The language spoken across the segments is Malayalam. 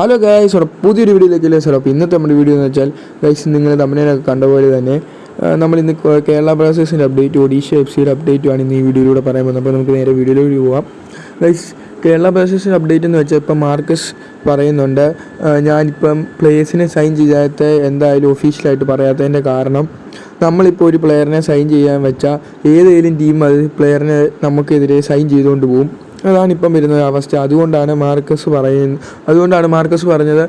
ഹലോ ഗൈസ് പുതിയൊരു വീഡിയോയിലേക്ക് സാർ അപ്പോൾ ഇന്നത്തെ നമ്മുടെ വീഡിയോ എന്ന് വെച്ചാൽ ഗൈസ് നിങ്ങൾ തമ്മിലൊക്കെ കണ്ട പോലെ തന്നെ നമ്മൾ ഇന്ന് കേരള ബ്ലാസ്റ്റേഴ്സിന്റെ അപ്ഡേറ്റ് ഒഡീഷ എഫ് സിയുടെ അപ്ഡേറ്റുമാണ് ഇന്ന് ഈ വീഡിയോയിലൂടെ പറയാൻ പോകുന്നത്. അപ്പോൾ നമുക്ക് നേരെ വീഡിയോയിലൂടെ പോവാം. ഗൈസ് കേരള ബ്ലാസ്റ്റേഴ്സിന്റെ അപ്ഡേറ്റ് എന്ന് വെച്ചാൽ ഇപ്പം മാർക്കസ് പറയുന്നുണ്ട് ഞാനിപ്പം പ്ലേയേഴ്സിനെ സൈൻ ചെയ്യാത്ത എന്തായാലും ഒഫീഷ്യലായിട്ട് പറയാത്തതിന്റെ കാരണം നമ്മളിപ്പോൾ ഒരു പ്ലെയറിനെ സൈൻ ചെയ്യാൻ വെച്ചാൽ ഏതെങ്കിലും ടീം അത് പ്ലെയറിനെ നമുക്കെതിരെ സൈൻ ചെയ്തുകൊണ്ട് പോകും അതാണ് ഇപ്പം വരുന്ന അവസ്ഥ. അതുകൊണ്ടാണ് മാർക്കസ് പറയുന്നത് അതുകൊണ്ടാണ് മാർക്കസ് പറഞ്ഞത്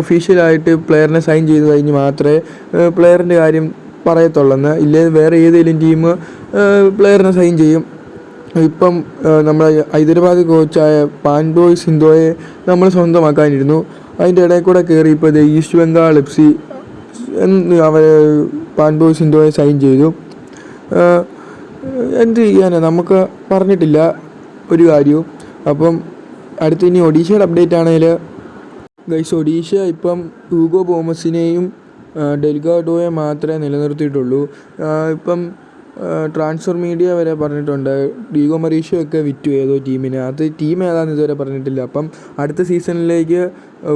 ഒഫീഷ്യലായിട്ട് പ്ലെയറിനെ സൈൻ ചെയ്ത് കഴിഞ്ഞ് മാത്രമേ പ്ലെയറിന്റെ കാര്യം പറയത്തുള്ളെന്ന്. ഇല്ലേ വേറെ ഏതെങ്കിലും ടീം പ്ലെയറിനെ സൈൻ ചെയ്യും. ഇപ്പം നമ്മുടെ ഹൈദരാബാദ് കോച്ചായ പാൻഡോയ് സിന്ധോയെ നമ്മൾ സ്വന്തമാക്കാനിരുന്നു. അതിന്റെ ഇടയിൽ കൂടെ കയറി ഇപ്പോൾ ഈസ്റ്റ് ബംഗാൾ എഫ് സി അവർ പാൻഡോയ് സിന്ധോയെ സൈൻ ചെയ്തു. എന്ത് ചെയ്യാനാണ് നമുക്ക് പറഞ്ഞിട്ടില്ല. ഒരു കാര്യവും. അപ്പം അടുത്ത ഇനി ഒഡീഷയുടെ അപ്ഡേറ്റ് ആണെങ്കിൽ ഗൈസ് ഒഡീഷ ഇപ്പം ഹൂഗോ ബോമസിനെയും ഡെൽഗാഡോയെ മാത്രമേ നിലനിർത്തിയിട്ടുള്ളൂ. ഇപ്പം ട്രാൻസ്ഫർ മീഡിയ വരെ പറഞ്ഞിട്ടുണ്ട്. ഡീഗോ മറീഷയൊക്കെ വിറ്റു ഏതോ ടീമിന്. അത് ടീം ഏതാണെന്ന് ഇതുവരെ പറഞ്ഞിട്ടില്ല. അപ്പം അടുത്ത സീസണിലേക്ക്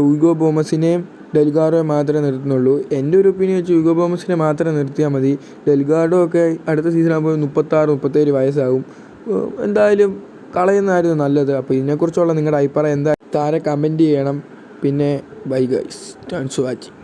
ഹൂഗോ ബോമസിനെയും ഡെൽഗാഡോയെ മാത്രമേ നിർത്തുന്നുള്ളൂ. എന്റെ ഒരു ഒപ്പീനിയൻ വെച്ച് ഹൂഗോ ബോമസിനെ മാത്രമേ നിർത്തിയാൽ മതി. ഡെൽഗാഡോ ഒക്കെ അടുത്ത സീസൺ ആകുമ്പോൾ മുപ്പത്താറ് മുപ്പത്തേഴ് വയസ്സാകും. എന്തായാലും കളയുന്നതായിരുന്നു നല്ലത്. അപ്പോൾ ഇതിനെക്കുറിച്ചുള്ള നിങ്ങളുടെ അഭിപ്രായം എന്താ? താരെ കമന്റ് ചെയ്യണം. പിന്നെ bye guys thanks for watching